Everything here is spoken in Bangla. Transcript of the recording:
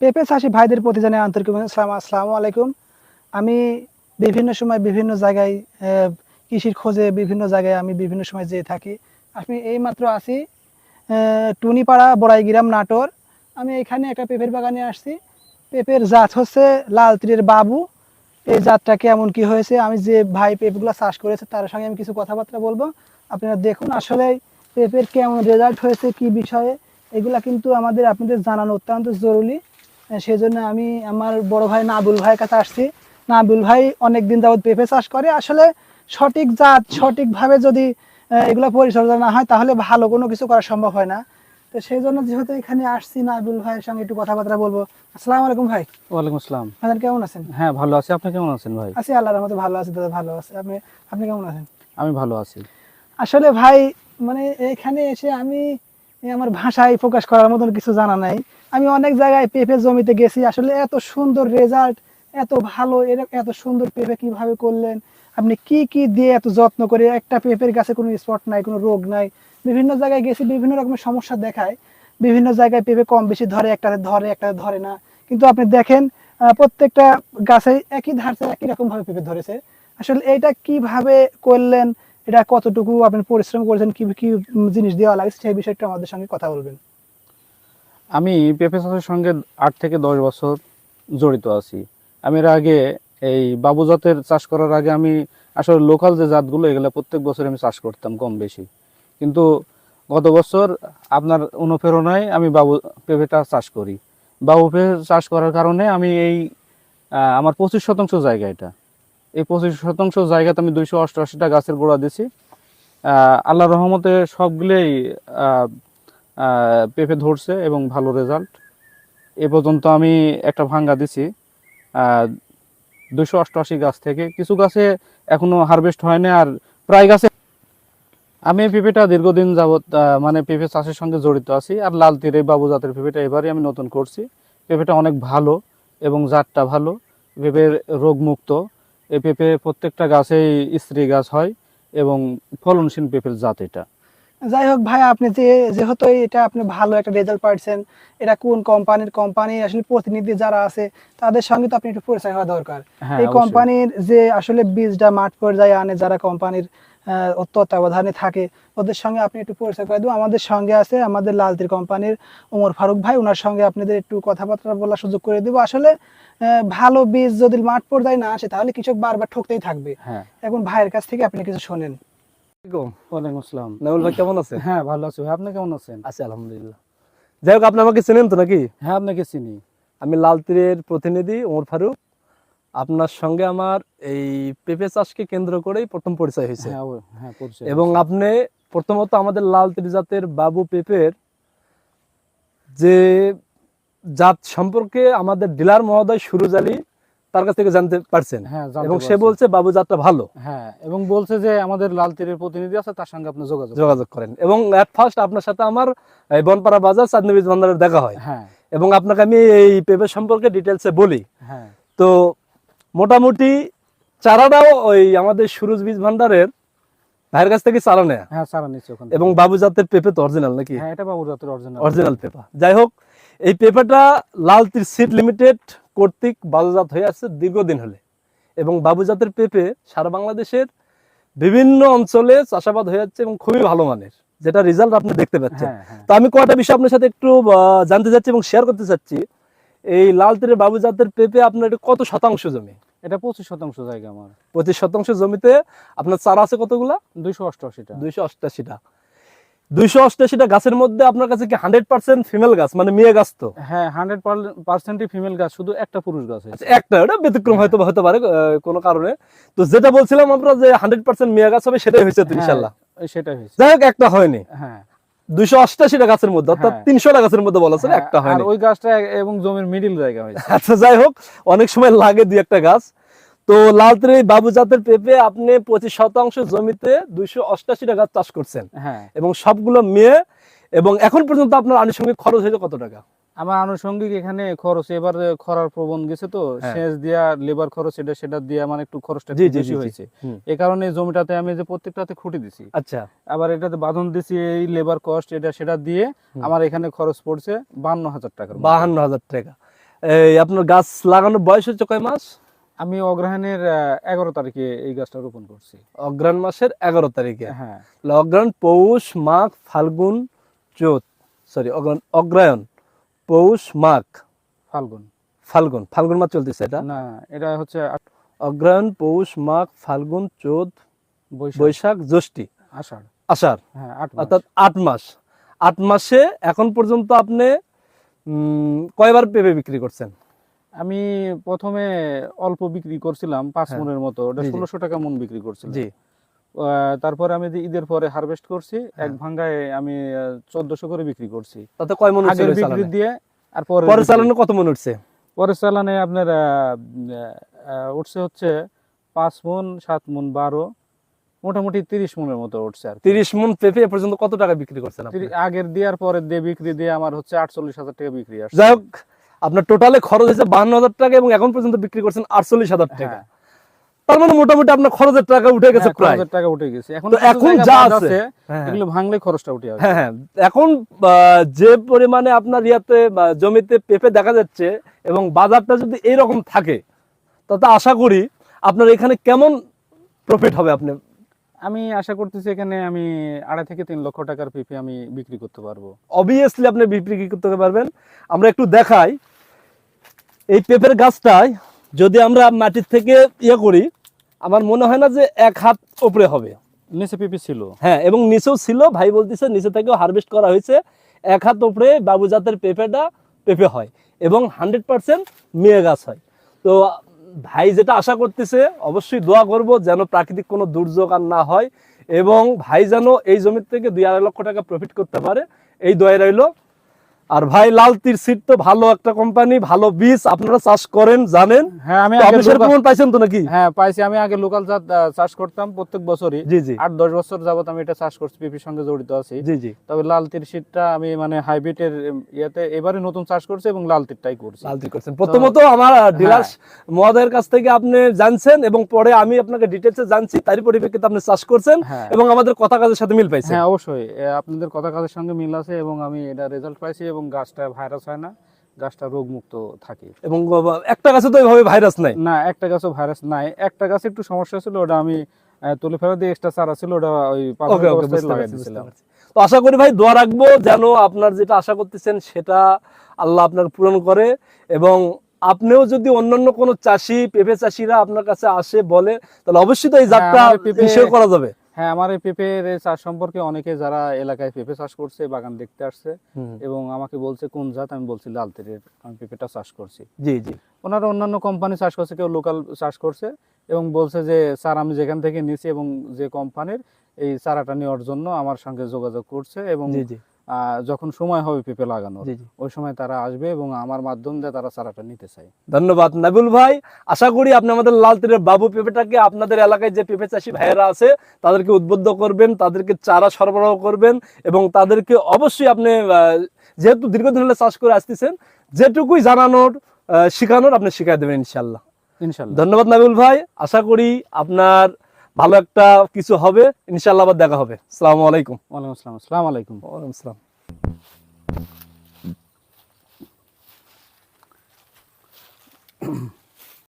পেঁপে চাষি ভাইদের প্রতি জানাই আন্তরিক সালাম আসসালামু আলাইকুম। আমি বিভিন্ন সময় বিভিন্ন জায়গায় কৃষির খোঁজে বিভিন্ন জায়গায় আমি বিভিন্ন সময় যেয়ে থাকি। আমি এইমাত্র আছি আহ, টুনিপাড়া বড়াইগ্রাম নাটোর। আমি এখানে একটা পেঁপের বাগানে আসছি। পেঁপের জাত হচ্ছে লাল তীরের বাবু। এই জাতটা কেমন কি হয়েছে আমি যে ভাই পেঁপেগুলো চাষ করেছে তার সঙ্গে আমি কিছু কথাবার্তা বলব। আপনারা দেখুন আসলে পেঁপের কেমন রেজাল্ট হয়েছে কি বিষয়ে এগুলা কিন্তু আমাদের আপনাদের জানানো অত্যন্ত জরুরি। সেজন্য আমি আমার বড় ভাই নাবুল ভাইয়ের কাছে আসছি। নাবুল ভাই অনেক দিন যাবত পেঁপে চাষ করে। আসলে সঠিক জাত সঠিকভাবে যদি এগুলা পরিচর্যা না হয় তাহলে ভালো কোনো কিছু করা সম্ভব হয় না। তো সেই জন্য যেহেতু এখানে আসছি নাবিল ভাইয়ের সঙ্গে একটু কথাবার্তা বলব। আসসালামু আলাইকুম ভাই। ওয়ালাইকুম আসসালাম। আপনার কেমন আছেন? হ্যাঁ ভালো আছি। আপনি কেমন আছেন ভাই? আছি আল্লাহর মতো ভালো আছি দাদা ভালো আছে। আপনি আপনি কেমন আছেন? আমি ভালো আছি। আসলে ভাই মানে এখানে এসে আমি আমার ভাষায় প্রকাশ করার মতন কিছু জানা নাই। আমি অনেক জায়গায় পেঁপে জমিতে গেছি, আসলে এত সুন্দর রেজাল্ট এত ভালো এত সুন্দর পেঁপে কীভাবে করলেন, আপনি কি কি দিয়ে এত যত্ন করে একটা পেঁপের গাছে কোনো স্পট নাই, কোনো রোগ নাই। বিভিন্ন জায়গায় গেছি, বিভিন্ন রকমের সমস্যা দেখায়। বিভিন্ন জায়গায় পেঁপে কম বেশি ধরে, একটাতে ধরে একটাতে ধরে না। কিন্তু আপনি দেখেন প্রত্যেকটা গাছে একই ধারছে একই রকম ভাবে পেঁপে ধরেছে। আসলে এটা কীভাবে করলেন এটা কতটুকু আপনি পরিশ্রম করেছেন, কি কি জিনিস দেওয়া লাগছে সেই বিষয়টা আমাদের সঙ্গে কথা বলবেন। আমি পেঁপে চাষের সঙ্গে আট থেকে দশ বছর জড়িত আছি। আমি এর আগে এই বাবু জাতের চাষ করার আগে আমি আসলে লোকাল যে জাতগুলো, এগুলো প্রত্যেক বছর আমি চাষ করতাম কম বেশি। কিন্তু গত বছর আপনার অনুপ্রেরণায় আমি বাবু পেঁপেটা চাষ করি। বাবু পেঁপে চাষ করার কারণে আমি এই আমার পঁচিশ শতাংশ জায়গা এটা। এই পঁচিশ শতাংশ জায়গাতে আমি দুইশো অষ্টআশিটা গাছের গোড়া দিছি আল্লাহ রহমতে সবগুলোই পেঁপে ধরছে এবং ভালো রেজাল্ট এ পর্যন্ত আমি একটা ভাঙ্গা দিছি দুশো অষ্টআশি গাছ থেকে। কিছু গাছে এখনও হারভেস্ট হয়নি আর প্রায় গাছে আমি এই পেঁপেটা দীর্ঘদিন যাবৎ মানে পেঁপে চাষের সঙ্গে জড়িত আছি আর লাল তীরে বাবু জাতের পেঁপেটা এবারই আমি নতুন করছি। পেঁপেটা অনেক ভালো এবং জাতটা ভালো। পেঁপের রোগমুক্ত। এই পেঁপে প্রত্যেকটা গাছেই স্ত্রী গাছ হয় এবং ফলনশীল পেঁপের জাত এটা যাই হোক ভাই আপনি যে যেহেতু এটা আপনি ভালো একটা রেজাল্ট পাচ্ছেন এটা কোন কোম্পানির কোম্পানি আসলে প্রতিনিধি যারা আছে তাদের সঙ্গে তো আপনি একটু পরিচয় হওয়া দরকার হ্যাঁ এই। কোম্পানির যে আসলে বীজটা মাঠ পর্যায়ে আনে যারা কোম্পানির তত্ত্বাবধানে থাকে। ওদের সঙ্গে আপনি একটু পরিচয় করে দেবো আমাদের সঙ্গে আছে আমাদের লালতির কোম্পানির ওমর ফারুক ভাই। ওনার সঙ্গে আপনাদের একটু কথাবার্তা বলার সুযোগ করে দেবো। আসলে ভালো বীজ যদি মাঠ পর্যায়ে না আসে তাহলে কৃষক বারবার ঠকতেই থাকবে। হ্যাঁ। এখন ভাইয়ের কাছ থেকে আপনি কিছু শোনেন। ওয়ালাইকুম আসসালাম। নামুল ভাই কেমন আছেন? হ্যাঁ ভালো আছি ভাই। আপনি কেমন আছেন? আছি আলহামদুলিল্লাহ। যাই হোক আপনি আমাকে চেনেন তো নাকি? হ্যাঁ আপনাকে চিনি। আমি লাল তীরের প্রতিনিধি ওমর ফারুক। আপনার সঙ্গে আমার এই পেঁপে চাষকে কেন্দ্র করেই প্রথম পরিচয় হয়েছে। হ্যাঁ হ্যাঁ পরিচয় এবং আপনি প্রথমত আমাদের লাল তীর জাতের বাবু পেঁপের যে জাত সম্পর্কে আমাদের ডিলার মহোদয় সুরজ আলী তার কাছ থেকে জানতে পারছেন। হ্যাঁ এবং সে বলছে বাবু জাতটা ভালো। হ্যাঁ এবং বলছে যে আমাদের লাল তীরের প্রতিনিধি আছে তার সঙ্গে আপনি যোগাযোগ যোগাযোগ করেন। এবং অ্যাট ফার্স্ট আপনার সাথে আমার বনপাড়া বাজার চাঁদনি বীজ ভান্ডারের দেখা হয়। এবং আপনাকে আমি এই পেঁপে সম্পর্কে ডিটেলসে বলি। হ্যাঁ। তো মোটামুটি চারাটাও ওই আমাদের সুরজ বীজ ভান্ডারের ভাইয়ের কাছ থেকে চারা নেয়া। হ্যাঁ সারা নিচ্ছে ওখান এবং। বাবু জাতের পেঁপে তো অরিজিনাল নাকি? হ্যাঁ এটা জাতের অরিজিনাল অরিজিনাল পেঁপা। যাই হোক এই পেঁপাটা লাল তীর সিড লিমিটেড কর্তৃক বাজারজাত হয়ে আসছে দীর্ঘদিন হলে। এবং বাবু জাতের পেঁপে সারা বাংলাদেশের বিভিন্ন অঞ্চলে চাষাবাদ হয়ে যাচ্ছে এবং খুবই ভালো মানের যেটা রেজাল্ট আপনি দেখতে পাচ্ছেন। হ্যাঁ হ্যাঁ। তো আমি কয়টা বিষয় আপনার সাথে একটু জানতে চাচ্ছি এবং শেয়ার করতে চাচ্ছি। এই লাল তীরের বাবু জাতের পেঁপে আপনার কত শতাংশ জমি? এটা পঁচিশ শতাংশ জায়গা আমার। পঁচিশ শতাংশ জমিতে আপনার চারা আছে কতগুলা? দুইশো অষ্টআশিটা। দুইশো অষ্টাশিটা দুইশো অষ্টাশিটা গাছের মধ্যে আপনার কাছে কি হান্ড্রেড পার্সেন্ট ফিমেল গাছ মানে মেয়ে গাছ তো? হ্যাঁ হান্ড্রেড পার্সেন্টই ফিমেল গাছ শুধু একটা পুরুষ গাছ আচ্ছা, একটা ওটা ব্যতিক্রম হয়তো হতে পারে কোনো কারণে। তো যেটা বলছিলাম আমরা যে হান্ড্রেড পার্সেন্ট মেয়ে গাছ হবে সেটাই হয়েছে ইনশাল্লাহ হ্যাঁ, সেটাই হয়েছে। যাই হোক একটা হয়নি। হ্যাঁ দুইশো অষ্টাশিটা গাছের মধ্যে অর্থাৎ হ্যাঁ। তিনশোটা গাছের মধ্যে বলা ছিল হ্যাঁ, একটা আর ওই গাছটা এবং জমির মিডিল জায়গা হয়েছে। আচ্ছা যাই হোক অনেক সময় লাগে দুই একটা গাছ। তো বাবু জাতের পেঁপে আপনি পঁচিশ শতাংশ জমিতে দুইশো অষ্টাশিটা গাছ চাষ করছেন। হ্যাঁ। এবং সবগুলো মেয়ে এবং এখন পর্যন্ত আপনার আনুষঙ্গিক খরচ হয়েছে কত টাকা? আমার আনুষঙ্গিক এখানে খরচ এবার খরার প্রবণ গেছে তো হ্যাঁ। সেচ দিয়া লেবার খরচ এটা সেটা দিয়া মানে একটু খরচটা বেশি। হয়েছে। এই কারণে জমিটাতে আমি যে প্রত্যেকটাতে খুঁটি দিছি। আচ্ছা। আবার এটাতে বাঁধন দিছি এই লেবার কস্ট এটা সেটা দিয়ে আমার এখানে খরচ পড়ছে বান্ন হাজার মতো। বাহান্ন হাজার টাকা। এই আপনার গাছ লাগানোর বয়স হচ্ছে কয় মাস? আমি অগ্রহায়ণের এগারো তারিখে এই গাছটা রোপণ করছি। অগ্রাণ মাসের এগারো তারিখে? হ্যাঁ। অগ্রাণ পৌষ মাঘ ফাল্গুন চৈত সরি অগ্রহণ অগ্রায়ণ পৌষ মাঘ। ফাল্গুন। ফাল্গুন ফাল্গুন মাস চলতেছে এটা? না এটা হচ্ছে পৌষ মাঘ ফাল্গুন চৈত বৈশাখ। জ্যৈষ্ঠী। আষাঢ়। আষাঢ়। হ্যাঁ অর্থাৎ আট মাস। আট মাসে এখন পর্যন্ত আপনি কয়বার পেঁপে বিক্রি করছেন? আমি প্রথমে অল্প বিক্রি করছিলাম পাঁচ হ্যাঁ। মনের মতো। ওটা। ষোলোশো টাকা মন বিক্রি করছিলাম। জি। তারপরে আমি যে ঈদের পরে হারভেস্ট করছি এক হ্যাঁ। ভাঙ্গায় আমি চোদ্দশো করে বিক্রি করছি। তাতে কয় মন আগের বিক্রি দিয়ে আর পরে চালানো কত মন উঠছে? পরে চালানে আপনার উঠছে হচ্ছে পাঁচ মন সাত মন বারো মোটামুটি তিরিশ মনের মতো উঠছে আর তিরিশ মন পেঁপে এ পর্যন্ত কত টাকা বিক্রি করছেন? তিরি- আগের দেওয়ার পরে দিয়ে বিক্রি দিয়ে আমার হচ্ছে আটচল্লিশ হাজার টাকা বিক্রি আসছে। যাই হোক আপনার টোটালে খরচ হয়েছে বাহান্ন হাজার টাকা এবং এখন পর্যন্ত বিক্রি করছেন আটচল্লিশ হাজার টাকা। হ্যাঁ তার মানে মোটামুটি আপনার খরচের টাকা উঠে গেছে হ্যাঁ, প্রায়। টাকা উঠে গেছে। এখন তো এখন যা আছে, হ্যাঁ, এগুলো ভাঙলে খরচটা উঠে আসবে হ্যাঁ হ্যাঁ। এখন যে পরিমাণে আপনার ইয়াতে জমিতে পেঁপে দেখা যাচ্ছে এবং বাজারটা যদি এইরকম থাকে তাতে আশা করি আপনার এখানে কেমন প্রফিট হবে আপনি? আমি আশা করতেছি এখানে আমি আড়াই থেকে তিন লক্ষ টাকার পেঁপে আমি বিক্রি করতে পারব। অবভিয়াসলি আপনি বিক্রি করতে পারবেন। আমরা একটু দেখাই। এই পেঁপের গাছটায় যদি আমরা মাটির থেকে ইয়ে করি আমার মনে হয় না যে এক হাত উপরে হবে। নিচে পেঁপে ছিল। হ্যাঁ এবং নিচেও ছিল। ভাই বলতেছে নিচে থেকেও হারভেস্ট করা হয়েছে। এক হাত উপরে বাবু জাতের পেঁপেটা পেঁপে হয় এবং হান্ড্রেড পার্সেন্ট মেয়ে গাছ হয়। তো ভাই যেটা আশা করতেছে অবশ্যই দোয়া করব যেন প্রাকৃতিক কোনো দুর্যোগ আর না হয় এবং ভাই যেন এই জমির থেকে দুই আড়াই লক্ষ টাকা প্রফিট করতে পারে। এই দোয়া রইল। আর ভাই লাল তীর সিট তো ভালো একটা কোম্পানি ভালো বীজ আপনারা চাষ করেন জানেন? হ্যাঁ আমি আপনি সেরকম পাইছেন তো নাকি? হ্যাঁ পাইছি। আমি আগে লোকাল জাত চাষ করতাম প্রত্যেক বছরই। জি জি। আট দশ বছর যাবত আমি এটা চাষ করছি পেঁপের সঙ্গে জড়িত আছি। জি জি। তবে লাল তীর শীতটা আমি মানে হাইব্রিডের ইয়েতে এবারে নতুন চাষ করছি এবং লাল তীরটাই করছি। লালতি করছেন। প্রথমত আমার ডিলার মহোদয়ের কাছ থেকে আপনি জানছেন এবং পরে আমি আপনাকে ডিটেলসে জানছি তারই পরিপ্রেক্ষিতে আপনি চাষ করছেন হ্যাঁ। এবং আমাদের কথা কাজের সাথে মিল পাইছেন। হ্যাঁ অবশ্যই। আপনাদের কথা কাজের সঙ্গে মিল আছে এবং আমি এটা রেজাল্ট পাইছি এবং গাছটা ভাইরাস হয় না গাছটা রোগমুক্ত থাকে। এবং একটা গাছে তো এইভাবে ভাইরাস নাই? না একটা গাছও ভাইরাস নাই। একটা গাছে একটু সমস্যা ছিল ওটা আমি তুলে ফেলা দিয়ে এক্সট্রা চারা ছিল ওটা ওই লাগাই দিয়েছিলাম। তো আশা করি ভাই দোয়া রাখব যেন আপনার যেটা আশা করতেছেন সেটা আল্লাহ আপনার পূরণ করে। এবং আপনিও যদি অন্যান্য কোনো চাষি পেঁপে চাষিরা আপনার কাছে আসে বলে তাহলে অবশ্যই তো এই হ্যাঁ, জাতটা করা যাবে। হ্যাঁ আমার এই পেঁপের চাষ সম্পর্কে অনেকে যারা এলাকায় পেঁপে চাষ করছে বাগান দেখতে আসছে এবং আমাকে বলছে কোন জাত? আমি বলছি লাল তেলের। আমি পেঁপেটা চাষ করছি। জি জি। ওনারা অন্যান্য কোম্পানি চাষ করছে কেউ লোকাল চাষ করছে এবং বলছে যে স্যার আমি যেখান থেকে নিছি এবং যে কোম্পানির এই চারাটা নেওয়ার জন্য আমার সঙ্গে যোগাযোগ করছে এবং যখন সময় হবে পেঁপে লাগানোর ওই সময় তারা আসবে এবং আমার মাধ্যম দিয়ে তারা চারাটা নিতে চায়। ধন্যবাদ নাবিল ভাই। আশা করি আপনি আমাদের লাল তীরের বাবু পেঁপেটাকে আপনাদের এলাকায় যে পেঁপে চাষি ভাইয়েরা আছে তাদেরকে উদ্বুদ্ধ করবেন তাদেরকে চারা সরবরাহ করবেন এবং তাদেরকে অবশ্যই আপনি যেহেতু দীর্ঘদিন হলে চাষ করে আসতেছেন যেটুকুই জানানোর শেখানোর আপনি শিখাই দেবেন ইনশাল্লাহ ইনশাল্লাহ ধন্যবাদ নাবিল ভাই। আশা করি আপনার ভালো একটা কিছু হবে ইনশাল্লাহ আবার দেখা হবে। আসসালামু আলাইকুম। ওয়ালাইকুম আসসালাম আসসালামু আলাইকুম। ওয়ালাইকুম আসসালাম।